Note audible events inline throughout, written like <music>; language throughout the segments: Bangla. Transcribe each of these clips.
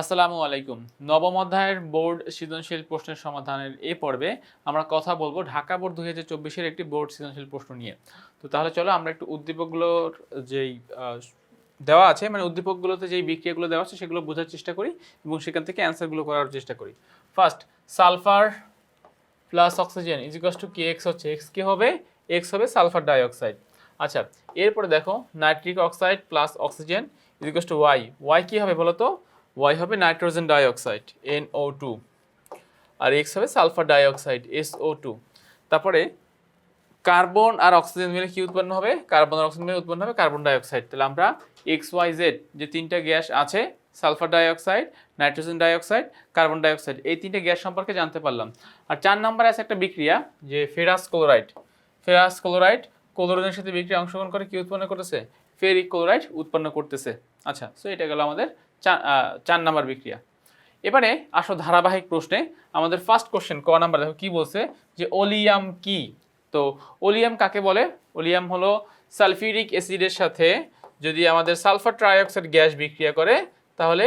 আসসালামু আলাইকুম। নবম অধ্যায়ের বোর্ড সৃজনশীল প্রশ্নের সমাধানের এ পর্বে আমরা কথা বলব ঢাকা বোর্ড দুই হাজার চব্বিশের একটি বোর্ড সৃজনশীল প্রশ্ন নিয়ে। তো তাহলে চলো আমরা একটু উদ্দীপকগুলোর যেই দেওয়া আছে মানে উদ্দীপকগুলোতে যেই বিক্রিয়াগুলো দেওয়া আছে সেগুলো বোঝার চেষ্টা করি এবং সেখান থেকে অ্যান্সারগুলো করার চেষ্টা করি। ফার্স্ট, সালফার প্লাস অক্সিজেন ইজিকাস টু কি এক্স হচ্ছে এক্স কি হবে এক্স হবে সালফার ডাইঅক্সাইড। আচ্ছা এরপরে দেখো, নাইট্রিক অক্সাইড প্লাস অক্সিজেন ইজিকাস টু ওয়াই ওয়াই কী হবে বলো তো ওয়াই হবে nitrogen dioxide N O two আর এক্স হবে sulphur dioxide S O two তারপরে কার্বন আর অক্সিজেন মিলে কি উৎপন্ন হবে? কার্বন আর অক্সিজেন মিলে উৎপন্ন হবে কার্বন ডাইঅক্সাইড। তাহলে আমরা এক্স ওয়াই জেড যে তিনটা গ্যাস আছে, sulphur dioxide, nitrogen dioxide, carbon dioxide, এই তিনটে গ্যাস সম্পর্কে জানতে পারলাম। আর চার নম্বরে আছে একটা বিক্রিয়া, যে ফেরাস ক্লোরাইড। ফেরাস ক্লোরাইড ক্লোরিনের সাথে বিক্রিয়া অংশগ্রহণ করে কি উৎপন্ন করতেছে? ফেরিক ক্লোরাইড উৎপন্ন করতেছে। আচ্ছা সো এটা গেল আমাদের চার নাম্বার বিক্রিয়া। এবারে আসো ধারাবাহিক প্রশ্নে, আমাদের ফার্স্ট কোশ্চেন ক নাম্বার, দেখো কী বলছে? যে ওলিয়াম কি? তো ওলিয়াম কাকে বলে? ওলিয়াম হলো সালফিউরিক অ্যাসিডের সাথে যদি আমাদের সালফার ট্রাইঅক্সাইড গ্যাস বিক্রিয়া করে, তাহলে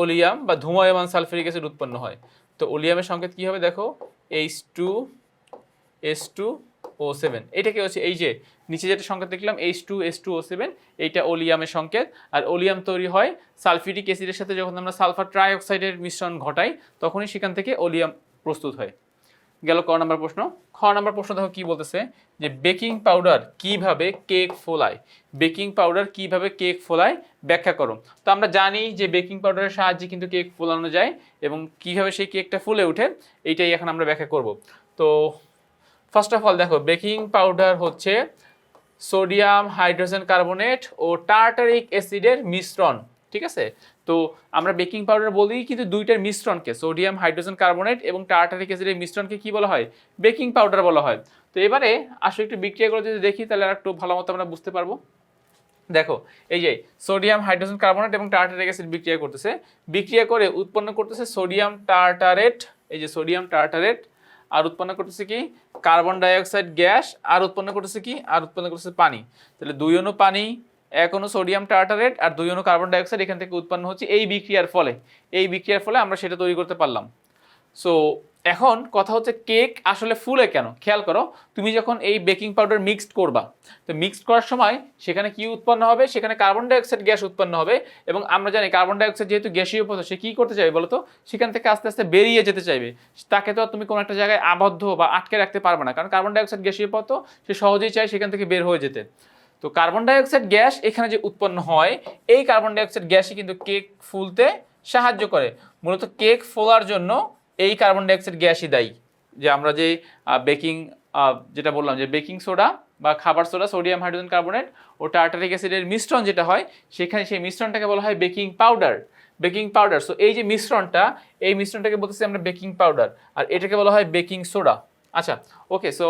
ওলিয়াম বা ধূময়মান সালফিউরিক অ্যাসিড উৎপন্ন হয়। তো ওলিয়ামের সংকেত কি হবে দেখো? H two S two O seven এটাকে হচ্ছে এই যে নিচে যেটা সংকেত দেখলাম H two S two O seven এইটা ওলিয়ামের সংকেত। আর ওলিয়াম তৈরি হয় সালফিউরিক অ্যাসিডের সাথে যখন আমরা সালফার ট্রাইঅক্সাইডের মিশ্রণ ঘটাই, তখনই সেখান থেকে ওলিয়াম প্রস্তুত হয়। গেল ক নম্বর প্রশ্ন। খ নম্বর প্রশ্ন দেখো কি বলতেছে? যে বেকিং পাউডার কীভাবে কেক ফোলায়? বেকিং পাউডার কীভাবে কেক ফোলায়? ব্যাখ্যা করো। তো আমরা জানি যে বেকিং পাউডারের সাহায্যে কিন্তু কেক ফোলানো যায় এবং কীভাবে সেই কেকটা ফুলে ওঠে, এইটাই এখন আমরা ব্যাখ্যা করব। তো ফার্স্ট অফ অল দেখো বেকিং পাউডার হচ্ছে সোডিয়াম হাইড্রোজেন কার্বনেট ও টার্টারিক অ্যাসিডের মিশ্রণ, ঠিক আছে? তো আমরা বেকিং পাউডার বলি কিন্তু দুইটার মিশ্রণকে সোডিয়াম হাইড্রোজেন কার্বনেট এবং টার্টারিক অ্যাসিডের মিশ্রণকে কি বলা হয়? বেকিং পাউডার বলা হয়। তো এবারে আসলে একটু বিক্রিয়াগুলো যদি দেখি, তাহলে আর একটু ভালো মতো আমরা বুঝতে পারব। দেখো, এই যে সোডিয়াম হাইড্রোজেন কার্বনেট এবং টার্টারিক অ্যাসিড বিক্রিয়া করতেছে। বিক্রিয়া করে উৎপন্ন করতেছে সোডিয়াম টার্টারেট এই যে সোডিয়াম টার্টারেট আর উৎপন্ন করতেছে কি? কার্বন ডাইঅক্সাইড গ্যাস, আর উৎপন্ন করতেছে কি? আর উৎপন্ন করতেছে পানি। তাহলে দুই অনু পানি, এক অনু সোডিয়াম টার্টারেট, আর দুই অনু কার্বন ডাইঅক্সাইড এখান থেকে উৎপন্ন হচ্ছে এই বিক্রিয়ার ফলে। এই বিক্রিয়ার ফলে আমরা সেটা তৈরি করতে পারলাম। সো এখন কথা হচ্ছে কেক আসলে ফুলে কেন? খেয়াল করো, তুমি যখন এই বেকিং পাউডার মিক্সড করবা, তো মিক্সড করার সময় সেখানে কি উৎপন্ন হবে? সেখানে কার্বন ডাইঅক্সাইড গ্যাস উৎপন্ন হবে এবং আমরা জানি কার্বন ডাইঅক্সাইড যেহেতু গ্যাসীয় পদার্থ, সে কী করতে চাইবে বলো তো সেখান থেকে আস্তে আস্তে বেরিয়ে যেতে চাইবে। তাকে তো আর তুমি কোনো একটা জায়গায় আবদ্ধ বা আটকে রাখতে পারবে না, কারণ কার্বন ডাইঅক্সাইড গ্যাসীয় পদার্থ, সে সহজেই চায় সেখান থেকে বের হয়ে যেতে। তো কার্বন ডাইঅক্সাইড গ্যাস এখানে যে উৎপন্ন হয়, এই কার্বন ডাইঅক্সাইড গ্যাসই কিন্তু কেক ফুলতে সাহায্য করে। মূলত কেক ফোলার জন্য এই কার্বন ডাইঅক্সাইড গ্যাসই দায়ী। যে আমরা যে বেকিং যেটা বললাম যে বেকিং সোডা বা খাবার সোডা সোডিয়াম হাইড্রোজেন কার্বনেট ও টার্টারিক অ্যাসিডের মিশ্রণ যেটা হয়, সেখানে সেই মিশ্রণটাকে বলা হয় baking powder baking powder so এই যে মিশ্রণটা, এই মিশ্রণটাকে বলতেছি আমরা বেকিং পাউডার আর এটাকে বলা হয় বেকিং সোডা আচ্ছা ওকে সো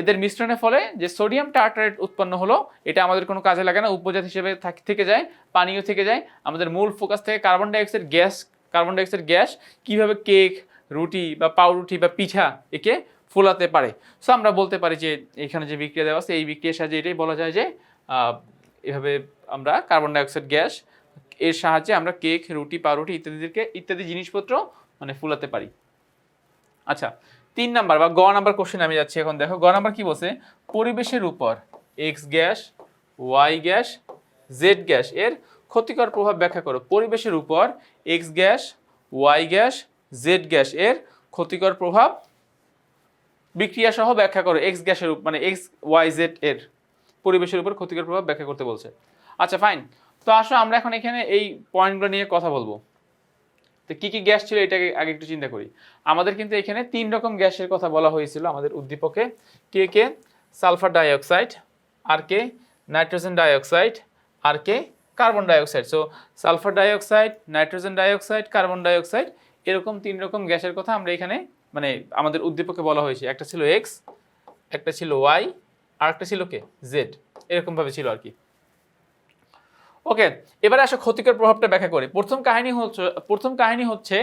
এদের মিশ্রণের ফলে যে সোডিয়াম টার্টারেট উৎপন্ন হলো, এটা আমাদের কোনো কাজে লাগে না, উপজাত হিসেবে থাক- যায়, পানীয় থেকে যায়। আমাদের মূল ফোকাস থেকে carbon dioxide gas carbon dioxide gas কীভাবে কেক, রুটি বা পাউরুটি বা পিঠা একে ফোলাতে পারে। সো আমরা বলতে পারি যে এখানে যে বিক্রিয়া দেওয়া আছে, এই বিক্রিয়ার সাহায্যে এটাই বলা যায় যে এভাবে আমরা কার্বন ডাইঅক্সাইড গ্যাস, এর সাহায্যে আমরা কেক, রুটি, পাউরুটি ইত্যাদিকে ইত্যাদি জিনিসপত্র মানে ফুলাতে পারি। আচ্ছা তিন নাম্বার বা গ নাম্বার কোশ্চেন আমি যাচ্ছি এখন। দেখো, গ নাম্বার কি বলছে? পরিবেশের উপর X gas Y gas Z gas, এর ক্ষতিকর প্রভাব ব্যাখ্যা করো। পরিবেশের উপর X gas Y gas Z gas এর ক্ষতিকর প্রভাব বিক্রিয়া সহ ব্যাখ্যা করো। এক্স গ্যাসের মানে এক্স ওয়াই জেড এর পরিবেশের উপর ক্ষতিকর প্রভাব ব্যাখ্যা করতে বলছে। আচ্ছা ফাইন তো আসো, আমরা এখন এখানে এই পয়েন্টগুলো নিয়ে কথা বলব। তো কী কী গ্যাস ছিল এটাকে আগে একটু চিন্তা করি। আমাদের কিন্তু এখানে তিন রকম গ্যাসের কথা বলা হয়েছিল আমাদের উদ্দীপকে। কে কে? সালফার ডাইঅক্সাইড, আর কে? নাইট্রোজেন ডাইঅক্সাইড, আর কে? Carbon dioxide so sulphur dioxide nitrogen dioxide carbon dioxide এরকম তিন রকম গ্যাসের কথা আমরা এখানে মানে আমাদের উদ্দীপকে বলা হয়েছে। একটা ছিল এক্স একটা ছিল ওয়াই আর একটা ছিল কে? জেড এরকমভাবে ছিল আর কি। ওকে এবারে আসো ক্ষতিকর প্রভাবটা ব্যাখ্যা করি। প্রথম কাহিনী হচ্ছে, প্রথম কাহিনী হচ্ছে,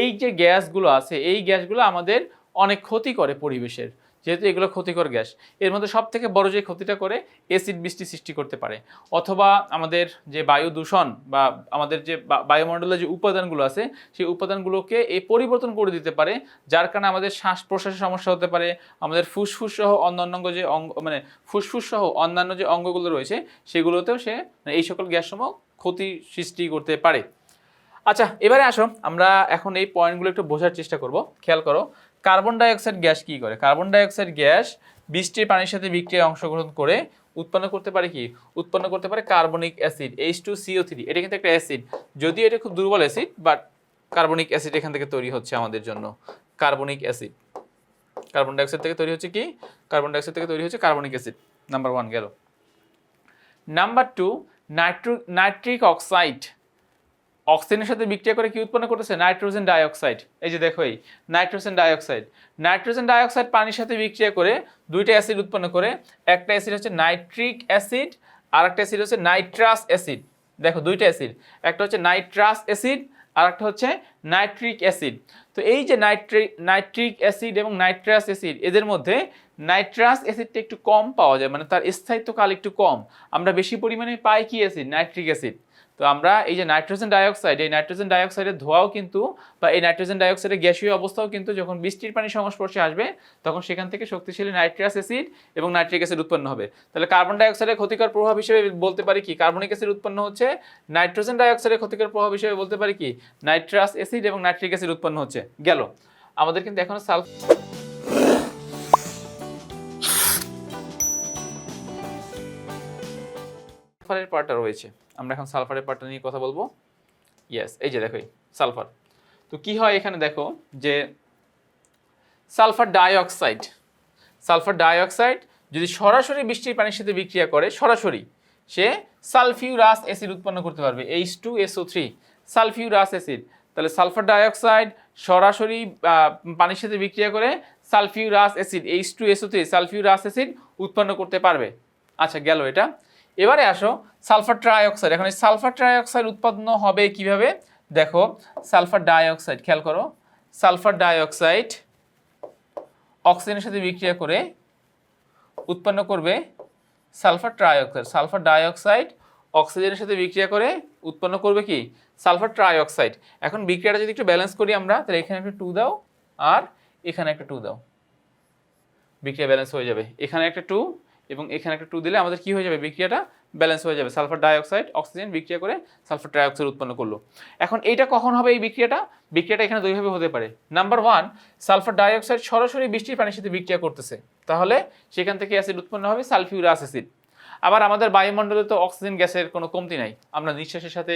এই যে গ্যাসগুলো আছে, এই গ্যাসগুলো আমাদের অনেক ক্ষতি করে পরিবেশের। যেহেতু এগুলো ক্ষতিকর গ্যাস। এর মধ্যে সব থেকে বড় যে ক্ষতিটা করে অ্যাসিড বৃষ্টি সৃষ্টি করতে পারে। অথবা আমাদের যে বায়ু দূষণ বা আমাদের যে বায়ুমণ্ডলের যে উপাদানগুলো আছে, সেই উপাদানগুলোকে এই পরিবর্তন করে দিতে পারে, যার কারণে আমাদের শ্বাস প্রশ্বাসের সমস্যা হতে পারে, আমাদের ফুসফুস সহ অন্যান্য অঙ্গ যে অঙ্গ মানে ফুসফুস সহ অন্যান্য যে অঙ্গগুলো রয়েছে, সেগুলোতেও সে মানে এই সকল গ্যাসসমূহ ক্ষতি সৃষ্টি করতে পারে। আচ্ছা এবারে আসো, আমরা এখন এই পয়েন্টগুলো একটু বোঝার চেষ্টা করব। খেয়াল করো কার্বন ডাইঅক্সাইড গ্যাস কি করে? কার্বন ডাইঅক্সাইড গ্যাস বৃষ্টির পানির সাথে বিক্রিয়ায় অংশগ্রহণ করে উৎপন্ন করতে পারে কি? উৎপন্ন করতে পারে carbonic acid H two CO three এটা কিন্তু একটা অ্যাসিড। যদিও এটা খুব দুর্বল অ্যাসিড, বাট কার্বনিক অ্যাসিড এখান থেকে তৈরি হচ্ছে আমাদের জন্য, কার্বনিক অ্যাসিড। কার্বন ডাইঅক্সাইড থেকে তৈরি হচ্ছে কি? কার্বন ডাইঅক্সাইড থেকে তৈরি হচ্ছে কার্বনিক অ্যাসিড, নাম্বার ওয়ান গেল। Number two nitro, nitric oxide অক্সিজেনের সাথে বিক্রিয়া করে কি উৎপন্ন করতেছে? Nitrogen dioxide. এই যে দেখো এই, নাইট্রোজেন ডাইঅক্সাইড। নাইট্রোজেন ডাইঅক্সাইড পানির সাথে বিক্রিয়া করে দুইটা অ্যাসিড উৎপন্ন করে, একটা অ্যাসিড হচ্ছে নাইট্রিক অ্যাসিড আর একটা অ্যাসিড হচ্ছে নাইট্রাস অ্যাসিড। দেখো দুইটা অ্যাসিড, একটা হচ্ছে নাইট্রাস অ্যাসিড আর একটা হচ্ছে নাইট্রিক অ্যাসিড। তো এই যে নাইট্রিক নাইট্রিক অ্যাসিড এবং নাইট্রাস অ্যাসিড, এদের মধ্যে নাইট্রাস অ্যাসিডটা একটু কম পাওয়া যায় মানে তার স্থায়িত্বকাল একটু কম। আমরা বেশি পরিমাণে পাই কি অ্যাসিড? Nitric acid. তো আমরা এই যে নাইট্রোজেন ডাইঅক্সাইড, এই নাইট্রোজেন ডাইঅক্সাইডের ধোঁয়াও কিন্তু বা এই নাইট্রোজেন ডাইঅক্সাইডের গ্যাসীয় অবস্থাও কিন্তু যখন বৃষ্টির পানির সংস্পর্শে আসবে, তখন সেখান থেকে শক্তিশালী নাইট্রাস অ্যাসিড এবং নাইট্রিক অ্যাসিড উৎপন্ন হবে। তাহলে কার্বন ডাইঅক্সাইডের ক্ষতিকর প্রভাব হিসেবে বলতে পারি কি? কার্বনিক অ্যাসিড উৎপন্ন হচ্ছে, নাইট্রোজেন ডাইঅক্সাইডের ক্ষতিকর প্রভাব হিসেবে বলতে পারি কি? নাইট্রাস অ্যাসিড এবং নাইট্রিক অ্যাসিড উৎপন্ন হচ্ছে। গেল। আমাদের কিন্তু এখনও সালফ সালফারের পার্টটা রয়েছে। আমরা এখন সালফারের পার্টটা নিয়ে কথা বলব। ইয়েস এই যে দেখো সালফার। তো কি হয় এখানে দেখো যে সালফার ডাইঅক্সাইড সালফার ডাইঅক্সাইড যদি সরাসরি বৃষ্টির পানির সাথে বিক্রিয়া করে, সরাসরি সে সালফিউরাস অ্যাসিড উৎপন্ন করতে পারবে H two SO three sulphurous acid. তাহলে সালফার ডাইঅক্সাইড সরাসরি পানির সাথে বিক্রিয়া করে sulphurous acid H two SO three sulphurous acid উৎপন্ন করতে পারবে। আচ্ছা গেল এটা। এবারে আসো, সালফার ট্রাইঅক্সাইড। এখন এই সালফার ট্রাইঅক্সাইড উৎপন্ন হবে কীভাবে? দেখো, সালফার ডাইঅক্সাইড, খেয়াল করো। সালফার ডাইঅক্সাইড অক্সিজেনের সাথে বিক্রিয়া করে উৎপন্ন করবে সালফার ট্রাইঅক্সাইড। সালফার ডাইঅক্সাইড অক্সিজেনের সাথে বিক্রিয়া করে উৎপন্ন করবে কি? Sulphur trioxide. এখন বিক্রিয়াটা যদি একটু ব্যালেন্স করি আমরা, তাহলে এখানে একটা টু দাও আর এখানে একটা টু দাও। বিক্রিয়া ব্যালেন্স হয়ে যাবে। এখানে একটা টু এবং এখানে একটা টু দিলে আমাদের কি হয়ে যাবে? বিক্রিয়াটা ব্যালেন্স হয়ে যাবে। সালফার ডাইঅক্সাইড অক্সিজেন বিক্রিয়া করে সালফার ডাইঅক্সাইড উৎপন্ন করল। এখন এইটা কখন হবে এই বিক্রিয়াটা? বিক্রিয়াটা এখানে দুইভাবে হতে পারে। নাম্বার ওয়ান সালফার ডাইঅক্সাইড সরাসরি বৃষ্টির পানির সাথে বিক্রিয়া করতেছে। তাহলে সেখান থেকে অ্যাসিড উৎপন্ন হবে সালফিউরাস অ্যাসিড আবার আমাদের বায়ুমণ্ডলে তো অক্সিজেন গ্যাসের কোনো কমতি নাই। আমরা নিঃশ্বাসের সাথে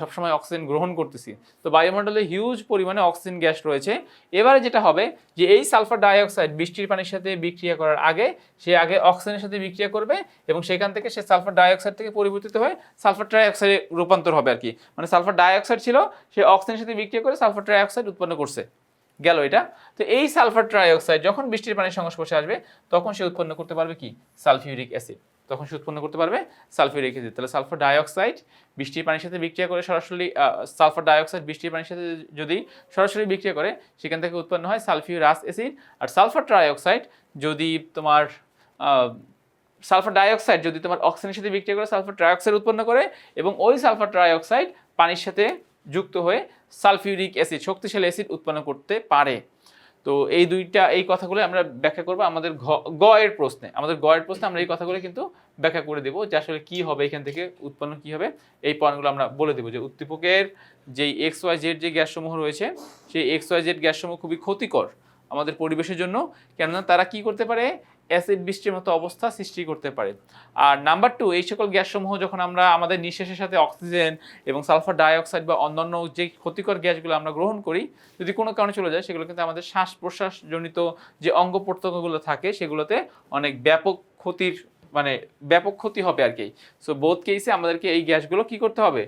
সবসময় অক্সিজেন গ্রহণ করতেছি। তো বায়ুমণ্ডলে হিউজ পরিমাণে অক্সিজেন গ্যাস রয়েছে। এবারে যেটা হবে যে এই সালফার ডাইঅক্সাইড বৃষ্টির পানির সাথে বিক্রিয়া করার আগে, সে আগে অক্সিজেনের সাথে বিক্রিয়া করবে এবং সেখান থেকে সে সালফার ডাইঅক্সাইড থেকে পরিবর্তিত হয়ে সালফার ট্রাইঅক্সাইডে রূপান্তর হবে আর কি মানে সালফার ডাইঅক্সাইড ছিল, সে অক্সিজেনের সাথে বিক্রিয়া করে সালফার ট্রাইঅক্সাইড উৎপন্ন করছে। গেল এটা। তো এই সালফার ট্রাইঅক্সাইড যখন বৃষ্টির পানির সংস্পর্শে আসবে, তখন সে উৎপন্ন করতে পারবে কি? Sulphuric acid. তখন সে উৎপন্ন করতে পারবে সালফিউরিক অ্যাসিড তাহলে সালফার ডাইঅক্সাইড বৃষ্টির পানির সাথে বিক্রিয়া করে সরাসরি সালফার ডাইঅক্সাইড বৃষ্টির পানির সাথে যদি সরাসরি বিক্রিয়া করে, সেখান থেকে উৎপন্ন হয় সালফিউরাস অ্যাসিড। আর সালফার ট্রাইঅক্সাইড যদি তোমার সালফার ডাইঅক্সাইড যদি তোমার অক্সিজেনের সাথে বিক্রিয়া করে, সালফার ট্রাইঅক্সাইড উৎপন্ন করে এবং ওই সালফার ট্রাইঅক্সাইড পানির সাথে যুক্ত হয়ে সালফিউরিক অ্যাসিড, শক্তিশালী অ্যাসিড উৎপন্ন করতে পারে। তো এই দুইটা, এই কথাগুলো আমরা ব্যাখ্যা করব আমাদের গ এর প্রশ্নে। আমাদের গ এর প্রশ্নে আমরা এই কথাগুলো কিন্তু ব্যাখ্যা করে দেবো যে আসলে কী হবে এখান থেকে, উৎপন্ন কি হবে। এই পয়েন্টগুলো আমরা বলে দেবো যে উদ্দীপকের যেই এক্স ওয়াই জেড যে গ্যাসসমূহ রয়েছে, সেই এক্স ওয়াই জেড গ্যাসসমূহ খুবই ক্ষতিকর আমাদের পরিবেশের জন্য। কেননা তারা কি করতে পারে? অ্যাসিড বৃষ্টির মতো অবস্থা সৃষ্টি করতে পারে। আর নাম্বার টু, এই সকল গ্যাসসমূহ যখন আমরা আমাদের নিঃশ্বাসের সাথে অক্সিজেন এবং সালফার ডাইঅক্সাইড বা অন্যান্য যে ক্ষতিকর গ্যাসগুলো আমরা গ্রহণ করি, যদি কোনো কারণে চলে যায়, সেগুলো কিন্তু আমাদের শ্বাস প্রশ্বাসজনিত যে অঙ্গ প্রত্যঙ্গগুলো থাকে, সেগুলোতে অনেক ব্যাপক ক্ষতির মানে ব্যাপক ক্ষতি হবে আর কি। সো বোধ কেসে আমাদেরকে এই গ্যাসগুলো কি করতে হবে?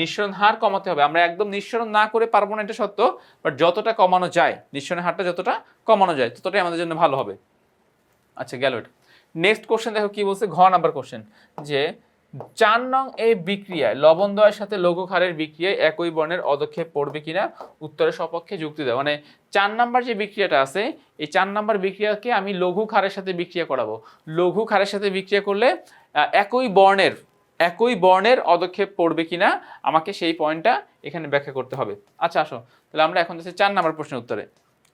নিঃসরণ হার কমাতে হবে। আমরা একদম নিঃসরণ না করে পারব না এটা সত্য বাট যতটা কমানো যায়, নিঃসরণের হারটা যতটা কমানো যায়, ততটাই আমাদের জন্য ভালো হবে। আচ্ছা গেল এটা। নেক্সট কোশ্চেন দেখো কি বলছে? ঘ নাম্বার কোশ্চেন যে চার নং এই বিক্রিয়ায় লবণ দয়ের সাথে লঘু ক্ষারের বিক্রিয়ায় একই বর্ণের অদক্ষেপ পড়বে কিনা? উত্তরের সপক্ষে যুক্তি দেয় মানে চার নাম্বার যে বিক্রিয়াটা আছে, এই চার নাম্বার বিক্রিয়াকে আমি লঘু ক্ষারের সাথে বিক্রিয়া করাবো। লঘু ক্ষারের সাথে বিক্রিয়া করলে একই বর্ণের একই বর্ণের অদক্ষেপ পড়বে কিনা? আমাকে সেই পয়েন্টটা এখানে ব্যাখ্যা করতে হবে। আচ্ছা আসো। তাহলে আমরা এখন যাচ্ছি চার নাম্বার প্রশ্নের উত্তরে।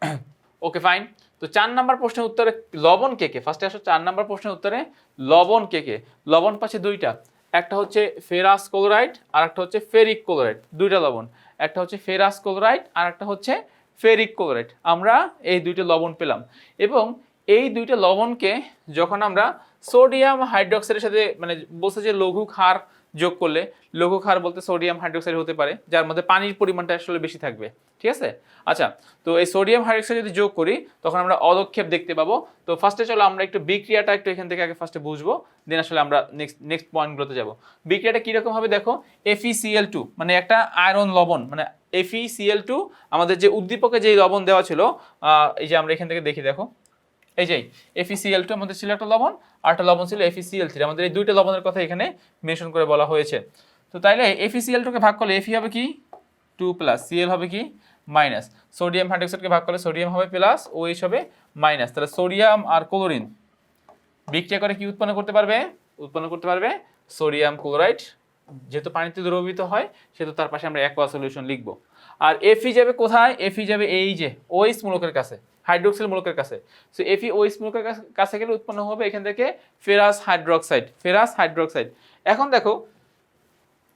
<coughs> ওকে ফাইন তো চার নাম্বার প্রশ্নের উত্তরে লবণ কে কে? ফার্স্টে আসো, চার নাম্বার প্রশ্নের উত্তরে লবণ কে কে? লবণ পাচ্ছে দুইটা। একটা হচ্ছে ফেরাস ক্লোরাইড আর একটা হচ্ছে ফেরিক ক্লোরাইড, দুইটা লবণ। একটা হচ্ছে ফেরাস ক্লোরাইড আর একটা হচ্ছে ফেরিক ক্লোরাইড। আমরা এই দুইটা লবণ পেলাম। এবং এই দুইটা লবণকে যখন আমরা সোডিয়াম হাইড্রোক্সাইডের সাথে মানে বলছে যে লঘু ক্ষার যোগ করলে লঘু ক্ষার বলতে সোডিয়াম হাইড্রোক্সাইড হতে পারে, যার মধ্যে পানির পরিমাণটা আসলে বেশি থাকবে, ঠিক আছে? আচ্ছা তো এই সোডিয়াম হাইড্রোক্সাইড যদি যোগ করি, তখন আমরা অদক্ষেপ দেখতে পাবো। তো ফার্স্টে চলো আমরা একটু বিক্রিয়াটা একটু এখান থেকে আগে ফার্স্টে বুঝব দেন আসলে আমরা নেক্সট নেক্সট পয়েন্টগুলোতে যাব। বিক্রিয়াটা কীরকম হবে দেখো এফিসিএল টু মানে একটা আয়রন লবণ মানে এফিসিএল টু আমাদের যে উদ্দীপকে যেই লবণ দেওয়া ছিল এই যে আমরা এখান থেকে দেখি, দেখো। এই যে এফিসিএল টু আমাদের ছিল একটা লবণ, আর একটা লবণ ছিল এফিসিএল থ্রি আমাদের এই দুইটা লবণের কথা এখানে মেনশন করে বলা হয়েছে। তো তাইলে এফিসিএল টুকে ভাগ করলে এফি হবে কি? টু প্লাস সিএল হবে কি? মাইনাস সোডিয়াম হাইড্রোক্সাইডকে ভাগ করলে সোডিয়াম হবে প্লাস ও এইচ হবে মাইনাস তাহলে সোডিয়াম আর ক্লোরিন বিক্রিয়া করে কি উৎপন্ন করতে পারবে? উৎপন্ন করতে পারবে সোডিয়াম ক্লোরাইড যেহেতু পানিতে দ্রবীভূত হয়, সেহেতু তার পাশে আমরা অ্যাকোয়া সলিউশন লিখব। আর এফি যাবে কোথায়? এফি যাবে এই যে ওইস মূলকের কাছে। হাইড্রোক্সিল মূলকের কাছে সো এফি ওইস মূলকের কাছে- গেলে উৎপন্ন হবে এখান থেকে ফেরাস হাইড্রোক্সাইড ফেরাস হাইড্রোক্সাইড এখন দেখো,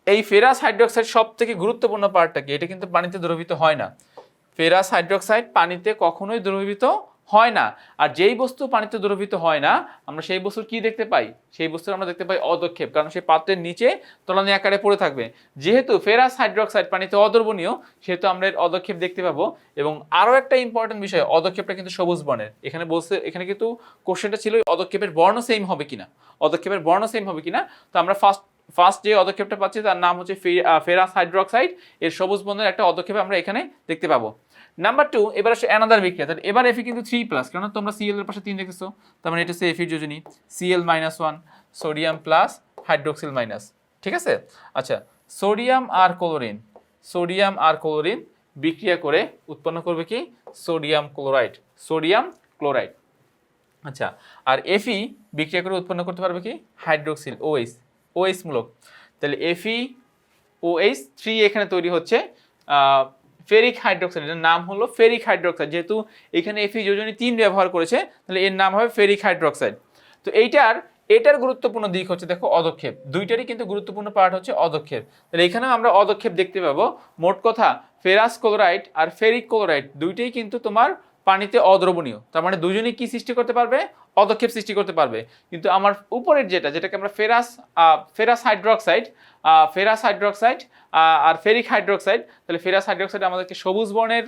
এই ফেরাস হাইড্রোক্সাইড সব থেকে গুরুত্বপূর্ণ পার্টটা কি? এটা কিন্তু পানিতে দ্রবীভূত হয় না। ফেরাস হাইড্রোক্সাইড পানিতে কখনোই দ্রবীভূত হয় না। আর যেই বস্তু পানিতে দ্রবীভূত হয় না, আমরা সেই বস্তুর কি দেখতে পাই? সেই বস্তুর আমরা দেখতে পাই অদক্ষেপ, কারণ সেই পাত্রের নিচে তলানি আকারে পড়ে থাকবে। যেহেতু ফেরাস হাইড্রোক্সাইড পানিতে অদ্রবণীয়, সেহেতু আমরা এর অদক্ষেপ দেখতে পাবো। এবং আরও একটা ইম্পর্টেন্ট বিষয়, অদক্ষেপটা কিন্তু সবুজ বর্ণের। এখানে বলছে, এখানে কিন্তু কোশ্চেনটা ছিল অদক্ষেপের বর্ণ সেম হবে কিনা? অদক্ষেপের বর্ণ সেম হবে কিনা? তো আমরা ফার্স্ট ফার্স্ট যে অদক্ষেপটা পাচ্ছি, তার নাম হচ্ছে ফেরাস হাইড্রোক্সাইড। এর সবুজ বর্ণের একটা অদক্ষেপ আমরা এখানে দেখতে পাবো। নাম্বার টু এবার আসে অ্যানাদার বিক্রিয়া তাহলে এবার এফি কিন্তু থ্রি প্লাস কারণ তোমরা সিএল এর পাশে তিন দেখেছ তার মানে এটা হচ্ছে এফির যোজনী। CL minus one sodium plus hydroxyl minus ঠিক আছে? আচ্ছা সোডিয়াম আর ক্লোরিন সোডিয়াম আর ক্লোরিন বিক্রিয়া করে উৎপন্ন করবে কি? সোডিয়াম ক্লোরাইড সোডিয়াম ক্লোরাইড আচ্ছা আর এফি বিক্রিয়া করে উৎপন্ন করতে পারবে কি? হাইড্রোক্সিল ওএইচ ওএইচ মূলক। তাহলে এফি ওএইচ থ্রি এখানে তৈরি হচ্ছে ফেরিক হাইড্রোক্সাইড এর নাম হলো ফেরিক হাইড্রোক্সাইড যেহেতু এখানে এফি যোজনী তিন ব্যবহার করেছে, তাহলে এর নাম হবে ফেরিক হাইড্রোক্সাইড তো এইটার, এটার গুরুত্বপূর্ণ দিক হচ্ছে, দেখো, অদক্ষেপ। দুইটারই কিন্তু গুরুত্বপূর্ণ পার্ট হচ্ছে অদক্ষেপ। তাহলে এখানেও আমরা অদক্ষেপ দেখতে পাবো। মোট কথা, ফেরাস ক্লোরাইড আর ফেরিক ক্লোরাইড দুইটাই কিন্তু তোমার পানিতে অদ্রবণীয়। তার মানে দুজনেই কি সৃষ্টি করতে পারবে? অদক্ষেপ সৃষ্টি করতে পারবে। কিন্তু আমার উপরের যেটা, যেটাকে আমরা ferrous ferrous hydroxide ferrous hydroxide আর ফেরিক হাইড্রোক্সাইড, তাহলে ফেরাস হাইড্রোক্সাইড আমাদেরকে সবুজ বর্ণের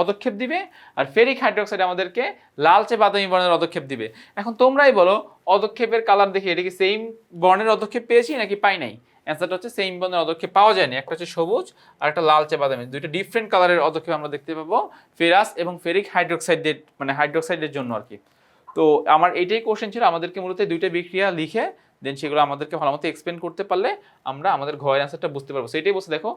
অদক্ষেপ দিবে, আর ফেরিক হাইড্রোক্সাইড আমাদেরকে লালচে বাদামি বর্ণের অদক্ষেপ দিবে। এখন তোমরাই বলো, অদক্ষেপের কালার দেখে এটা কি সেম বর্ণের অদক্ষেপ পেয়েছি নাকি পাই নাই? অ্যান্সারটা হচ্ছে সেম বর্ণের অদক্ষেপ পাওয়া যায়নি। একটা হচ্ছে সবুজ আর একটা লালচে বাদামি। দুইটা ডিফারেন্ট কালারের অদক্ষেপ আমরা দেখতে পাবো ফেরাস এবং ফেরিক হাইড্রোক্সাইডের মানে হাইড্রোক্সাইডের জন্য আর কি। তো আমার এইটাই কোশ্চেন ছিল, আমাদেরকে মূলত দুইটা বিক্রিয়া লিখে দেন সেগুলো আমাদেরকে ভালো মতো এক্সপ্লেন করতে পারলে আমরা আমাদের ঘরের অ্যান্সারটা বুঝতে পারব। সেটাই বলছে, দেখো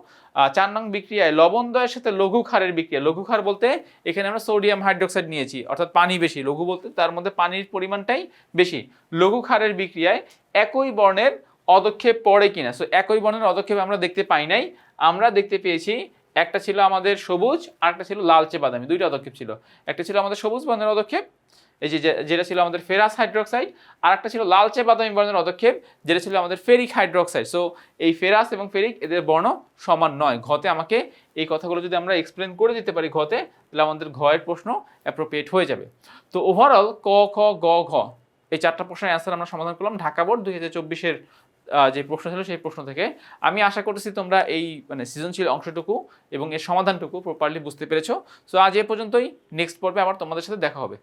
চার নং বিক্রিয়ায় লবণ দয়ের সাথে লঘু ক্ষারের বিক্রিয়া। লঘু ক্ষার বলতে এখানে আমরা সোডিয়াম হাইড্রোক্সাইড নিয়েছি, অর্থাৎ পানি বেশি। লঘু বলতে তার মধ্যে পানির পরিমাণটাই বেশি। লঘু ক্ষারের বিক্রিয়ায় একই বর্ণের অদক্ষেপ পড়ে কিনা। সো একই বর্ণের অদক্ষেপ আমরা দেখতে পাই নাই। আমরা দেখতে পেয়েছি, একটা ছিল আমাদের সবুজ আর একটা ছিল লালচে বাদামি। দুইটা অদক্ষেপ ছিল। একটা ছিল আমাদের সবুজ বর্ণের অদক্ষেপ এই যে যেটা ছিল আমাদের ফেরাস হাইড্রোক্সাইড আর একটা ছিল লালচে বাদামি বর্ণের অদক্ষেপ, যেটা ছিল আমাদের ফেরিক হাইড্রোক্সাইড। সো এই ফেরাস এবং ফেরিক এদের বর্ণ সমান নয়। ঘতে আমাকে এই কথাগুলো যদি আমরা এক্সপ্লেন করে দিতে পারি ঘতে, তাহলে আমাদের ঘয়ের প্রশ্ন অ্যাপ্রোপ্রিয়েট হয়ে যাবে। তো ওভারঅল ক, খ, গ, ঘ, এই চারটা প্রশ্নের অ্যান্সার আমরা সমাধান করলাম। ঢাকা বোর্ড দুই হাজার চব্বিশের যে প্রশ্ন ছিল সেই প্রশ্ন থেকে। আমি আশা করতেছি তোমরা এই মানে সৃজনশীল অংশটুকু এবং এর সমাধানটুকু প্রপারলি বুঝতে পেরেছ। সো আজ এ পর্যন্তই। নেক্সট পর্বে আবার তোমাদের সাথে দেখা হবে।